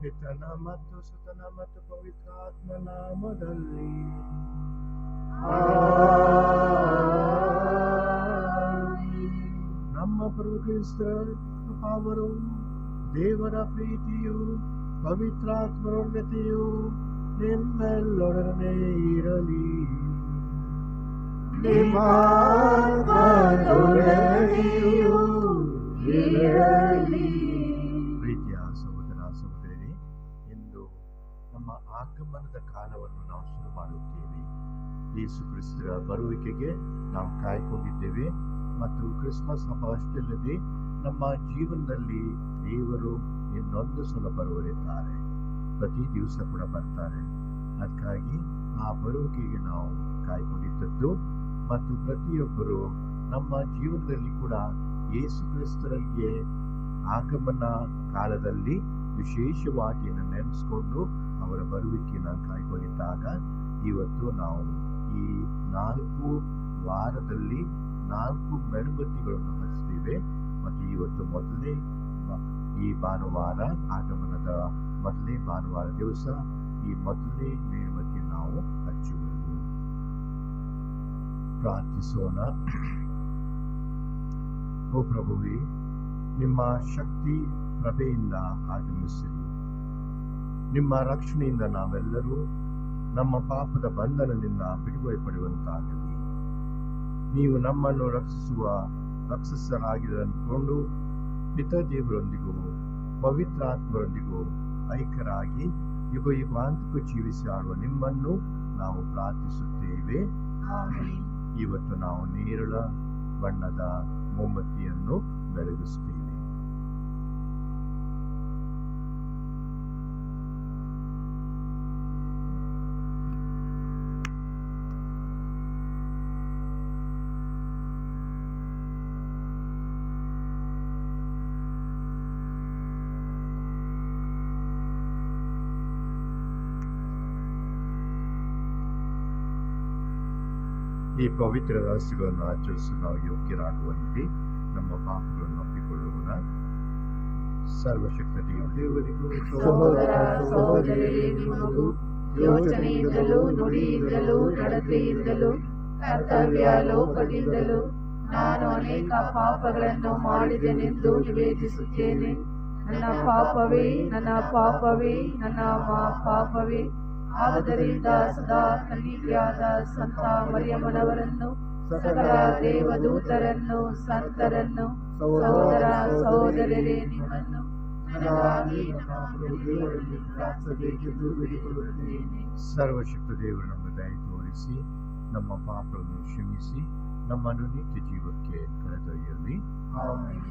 ಪಿತನ ಮತ್ತು ಸುತನ ಮತ್ತು ಪವಿತ್ರಾತ್ಮ ನಾಮದಲ್ಲಿ ನಮ್ಮ ಪ್ರಭು ಕ್ರಿಸ್ತರ ಕೃಪಾವರವು ದೇವರ ಪ್ರೀತಿಯು ಪವಿತ್ರಾತ್ಮರೋನ್ನತೆಯು ನಿಮ್ಮೆಲ್ಲೊಡನೆ ಇರಲಿ. ಪ್ರೀತಿಯ ಸಹೋದರ ಸಹೋದರಿ ಎಂದು ನಮ್ಮ ಆಗಮನದ ಕಾಲವನ್ನು ನಾವು ಶುರು ಮಾಡುತ್ತೇವೆ. ಯೇಸು ಕ್ರಿಸ್ತರ ಬರುವಿಕೆಗೆ ನಾವು ಕಾಯ್ಕೊಂಡಿದ್ದೇವೆ. ಮತ್ತು ಕ್ರಿಸ್ಮಸ್ ಹಬ್ಬ ಅಷ್ಟಲ್ಲದೆ ನಮ್ಮ ಜೀವನದಲ್ಲಿ ದೇವರು ಇನ್ನೊಂದು ಸಲ ಬರುವರಿದ್ದಾರೆ. ಪ್ರತಿ ದಿವಸ ಕೂಡ ಬರ್ತಾರೆ. ಅದಕ್ಕಾಗಿ ಆ ಬರುವಿಕೆಗೆ ನಾವು ಕಾಯ್ಕೊಂಡಿದ್ದದ್ದು ಮತ್ತು ಪ್ರತಿಯೊಬ್ಬರು ನಮ್ಮ ಜೀವನದಲ್ಲಿ ಕೂಡ ಯೇಸು ಕ್ರಿಸ್ತರಿಗೆ ಆಗಮನ ಕಾಲದಲ್ಲಿ ವಿಶೇಷವಾಗಿ ನೆನೆಸ್ಕೊಂಡು ಅವರ ಬರುವಿಕೆಯನ್ನು ಕಾಯ್ಕೊಂಡಿದ್ದಾಗ ಇವತ್ತು ನಾವು ಈ ನಾಲ್ಕು ವಾರದಲ್ಲಿ ನಾಲ್ಕು ಮೆಣಬತ್ತಿಗಳನ್ನು ಹಚ್ತೇವೆ. ಮತ್ತು ಇವತ್ತು ಮೊದಲೇ ಈ ಭಾನುವಾರ ಆಗಮನದ ಮೊದಲನೇ ಭಾನುವಾರ ದಿವಸ ಈ ಮೊದಲನೇ ಮೇಣಬತ್ತಿ ನಾವು ಹಚ್ಚುವುದು ಪ್ರಾರ್ಥಿಸೋಣ. ಓ ಪ್ರಭುವಿ, ನಿಮ್ಮ ಶಕ್ತಿ ಪ್ರಭೆಯಿಂದ ಆಗಮಿಸಿರಿ. ನಿಮ್ಮ ರಕ್ಷಣೆಯಿಂದ ನಾವೆಲ್ಲರೂ ನಮ್ಮ ಪಾಪದ ಬಂಧನದಿಂದ ಬಿಡುಗಡೆ ಪಡೆಯುವಂತಾಗಲಿ ನೀವು ನಮ್ಮನ್ನು ರಕ್ಷಿಸುವ ರಕ್ಷಿಸಲಾಗಿದೆ ಅಂದ್ಕೊಂಡು ಪಿತದೇವರೊಂದಿಗೂ ಪವಿತ್ರಾತ್ಮರೊಂದಿಗೂ ಐಕ್ಯರಾಗಿ ಯುಗ ಯುಗಾಂತಕ್ಕೂ ಜೀವಿಸಿ ಆಡುವ ನಿಮ್ಮನ್ನು ನಾವು ಪ್ರಾರ್ಥಿಸುತ್ತೇವೆ. ಇವತ್ತು ನಾವು ನೇರಳ ಬಣ್ಣದ ಮೊಂಬತ್ತಿಯನ್ನು ಬೆಳಗಿಸುತ್ತೇವೆ. ಈ ಪವಿತ್ರ ರಹಸ್ಯಗಳನ್ನು ಆಚರಿಸಲು ನಾವು ಯೋಗ್ಯರಾಗುವಂತೆ ನಮ್ಮ ಪಾಪಗಳನ್ನು ಒಪ್ಪಿಕೊಳ್ಳೋಣ ಸರ್ವಶಕ್ತ ದೇವರಿಗೂ ಸಹೋದರ ಸಹೋದರಿಯರೇ ನಿಮಗೂ ಯೋಚನೆಯಿಂದಲೂ ನುಡಿಯಿಂದಲೂ ನಡತೆಯಿಂದಲೂ ಕರ್ತವ್ಯ ಲೋಪದಿಂದಲೂ ನಾನು ಅನೇಕ ಪಾಪಗಳನ್ನು ಮಾಡಿದೆನೆಂದು ನಿವೇದಿಸುತ್ತೇನೆ ನನ್ನ ಪಾಪವೇ ನನ್ನ ಪಾಪವೇ ನನ್ನ ಮಾ- ಪಾಪವೇ ಆದುದರಿಂದ ಸದಾ ಕನ್ನಿಕೆಯಾದ ಸಂತ ಮರಿಯಮ್ಮನವರನ್ನು ಸಕಲ ದೇವದೂತರನ್ನು ಸಂತರನ್ನು ಸಹೋದರ ಸಹೋದರರೇ ನಿಮ್ಮನ್ನು ಸರ್ವಶಕ್ತ ದೇವರು ನಮ್ಮ ದಯ ತೋರಿಸಿ ನಮ್ಮ ಪಾಪಗಳನ್ನು ಕ್ಷಮಿಸಿ ನಮ್ಮನ್ನು ನಿತ್ಯ ಜೀವಕ್ಕೆ ಕರೆದೊಯ್ಯಲಿ ಆಮೆನ್.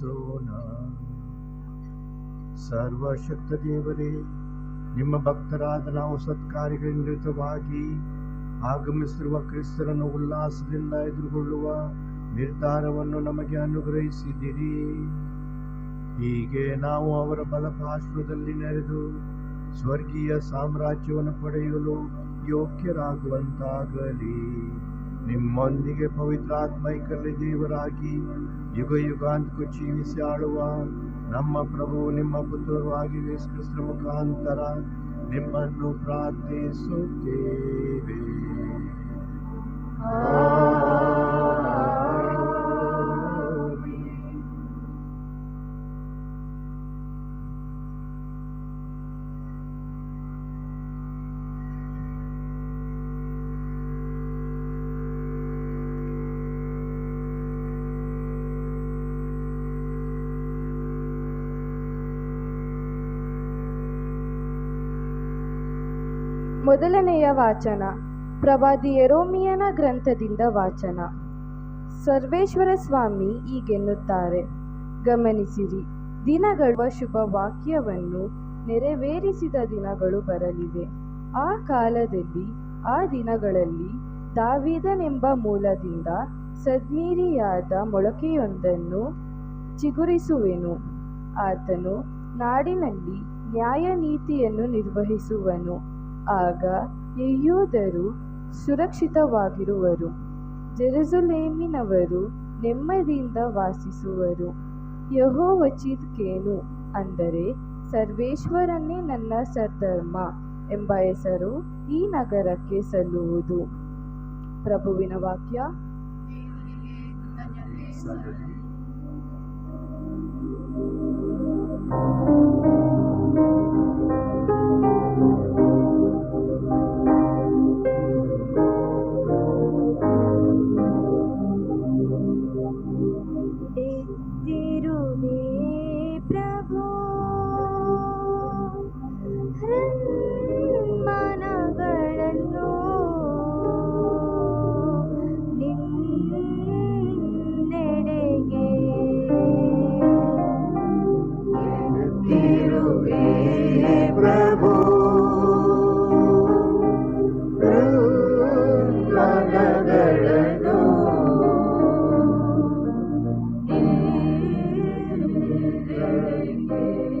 ಪ್ರಾರ್ಥಿಸೋಣ ಸರ್ವಶಕ್ತ ದೇವರೇ ನಿಮ್ಮ ಭಕ್ತರಾದ ನಾವು ಸತ್ಕಾರ್ಯಗಳಿಂದವಾಗಿ ಆಗಮಿಸಿರುವ ಕ್ರಿಸ್ತರನ್ನು ಉಲ್ಲಾಸದಿಂದ ಎದುರುಗೊಳ್ಳುವ ನಿರ್ಧಾರವನ್ನು ನಮಗೆ ಅನುಗ್ರಹಿಸಿದಿರಿ ಹೀಗೆ ನಾವು ಅವರ ಬಲಪಾರ್ಶ್ವದಲ್ಲಿ ನೆರೆದು ಸ್ವರ್ಗೀಯ ಸಾಮ್ರಾಜ್ಯವನ್ನು ಪಡೆಯಲು ಯೋಗ್ಯರಾಗುವಂತಾಗಲಿ. ನಿಮ್ಮೊಂದಿಗೆ ಪವಿತ್ರಾತ್ಮೈಕಲ್ಲಿ ದೇವರಾಗಿ ಯುಗ ಯುಗಾಂತಕ್ಕೂ ಜೀವಿಸಿ ಆಳುವ ನಮ್ಮ ಪ್ರಭು ನಿಮ್ಮ ಪುತ್ರವಾಗಿ ಯೇಸುಕ್ರಿಸ್ತರ ಮುಖಾಂತರ ನಿಮ್ಮನ್ನು ಪ್ರಾರ್ಥಿಸುತ್ತೇವೆ ಮೊದಲನೆಯ ವಾಚನ, ಪ್ರವಾದಿ ಎರೋಮಿಯನ ಗ್ರಂಥದಿಂದ ವಾಚನ. ಸರ್ವೇಶ್ವರ ಸ್ವಾಮಿ ಈಗೆನ್ನುತ್ತಾರೆ ಗಮನಿಸಿರಿ, ದಿನಗಳ ಶುಭ ವಾಕ್ಯವನ್ನು ನೆರವೇರಿಸಿದ ದಿನಗಳು ಬರಲಿವೆ. ಆ ಕಾಲದಲ್ಲಿ, ಆ ದಿನಗಳಲ್ಲಿ ದಾವಿದನೆಂಬ ಮೂಲದಿಂದ ಸದ್ಮೀರಿಯಾದ ಮೊಳಕೆಯೊಂದನ್ನು ಚಿಗುರಿಸುವೆನು. ಆತನು ನಾಡಿನಲ್ಲಿ ನ್ಯಾಯ ನೀತಿಯನ್ನು ನಿರ್ವಹಿಸುವನು. ಆಗ ಯೆಹೂದರು ಸುರಕ್ಷಿತವಾಗಿರುವರು. ಜೆರುಸಲೇಮಿನವರು ನೆಮ್ಮದಿಯಿಂದ ವಾಸಿಸುವರು. ಯೆಹೋವ ಚಿದ್ಕೇನು ಅಂದರೆ, ಸರ್ವೇಶ್ವರನೇ ನನ್ನ ಸದ್ಧರ್ಮ ಎಂಬ ಹೆಸರು ಈ ನಗರಕ್ಕೆ ಸಲ್ಲುವುದು. ಪ್ರಭುವಿನ ವಾಕ್ಯ. ಎತ್ತಿರುವೆ Amen.